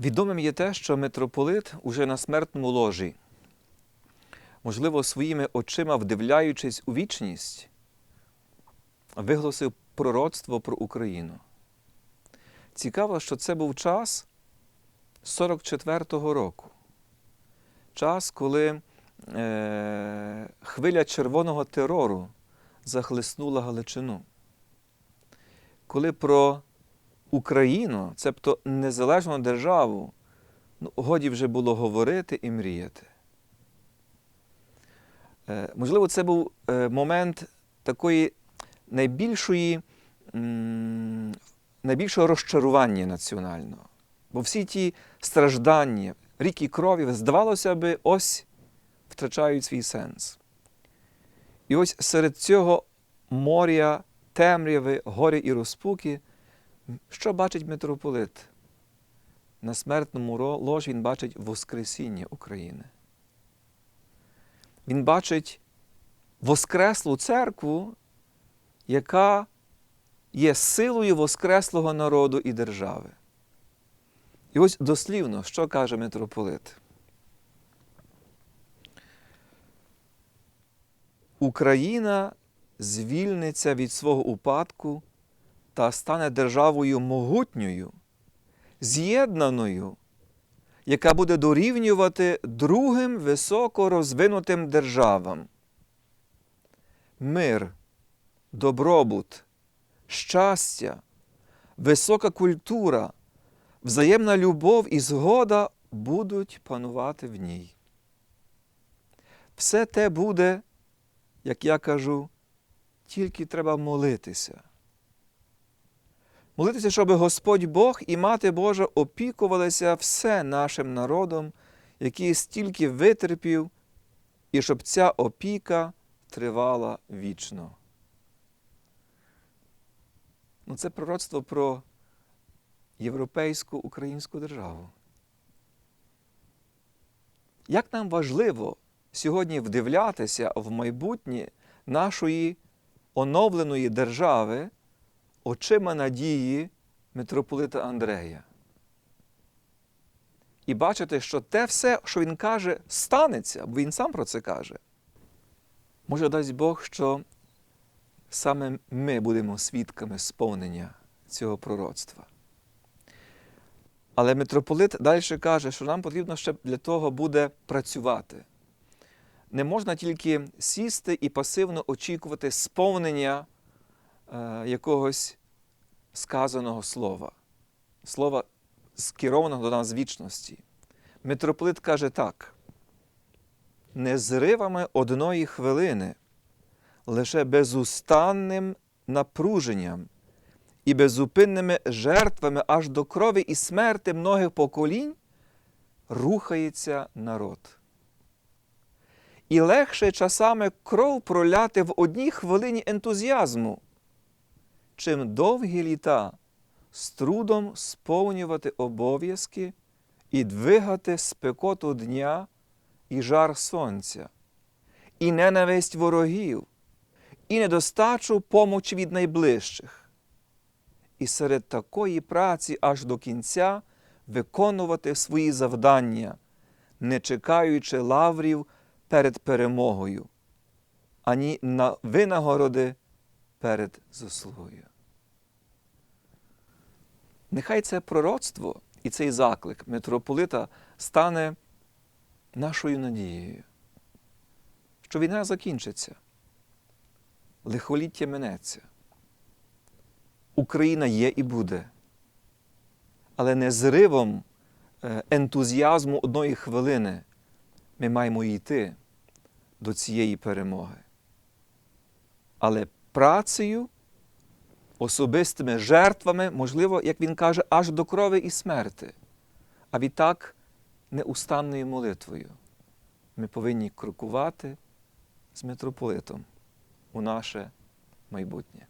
Відомим є те, що митрополит уже на смертному ложі, можливо, своїми очима вдивляючись у вічність, виголосив пророцтво про Україну. Цікаво, що це був час 44-го року. Час, коли е, хвиля червоного терору захлеснула Галичину. Коли про Україну, цебто незалежну державу, ну, годі вже було говорити і мріяти. Е, можливо, це був е, момент такої найбільшої, найбільшого розчарування національного. Бо всі ті страждання, ріки крові, здавалося би, ось втрачають свій сенс. І ось серед цього моря, темряви, горя і розпуки, що бачить митрополит? На смертному ложі він бачить Воскресіння України. Він бачить Воскреслу церкву, яка є силою Воскреслого народу і держави. І ось дослівно, що каже митрополит? Україна звільниться від свого упадку та стане державою могутньою, з'єднаною, яка буде дорівнювати другим високо розвинутим державам. Мир, добробут, щастя, висока культура, взаємна любов і згода будуть панувати в ній. Все те буде, як я кажу, тільки треба молитися. Молитися, щоб Господь Бог і Мати Божа опікувалися все нашим народом, який стільки витерпів, і щоб ця опіка тривала вічно. Ну, це пророцтво про європейську українську державу. Як нам важливо сьогодні вдивлятися в майбутнє нашої оновленої держави очима надії митрополита Андрея. І бачити, що те все, що він каже, станеться, бо він сам про це каже. Може, дасть Бог, що саме ми будемо свідками сповнення цього пророцтва. Але митрополит далі каже, що нам потрібно ще для того буде працювати. Не можна тільки сісти і пасивно очікувати сповнення якогось сказаного слова, слова, скерованого до нас з вічності. Митрополит каже так: не зривами одної хвилини, лише безустанним напруженням і безупинними жертвами аж до крові і смерти многих поколінь рухається народ. І легше часами кров проляти в одній хвилині ентузіазму, чим довгі літа з трудом сповнювати обов'язки і двигати спекоту дня і жар сонця, і ненависть ворогів, і недостачу помочі від найближчих. І серед такої праці аж до кінця виконувати свої завдання, не чекаючи лаврів перед перемогою, ані на винагороди перед заслугою. Нехай це пророцтво і цей заклик митрополита стане нашою надією, що війна закінчиться, лихоліття минеться. Україна є і буде, але не зривом е, ентузіазму одної хвилини ми маємо йти до цієї перемоги. Але працею, особистими жертвами, можливо, як він каже, аж до крови і смерти. А відтак неустанною молитвою ми повинні крокувати з митрополитом у наше майбутнє.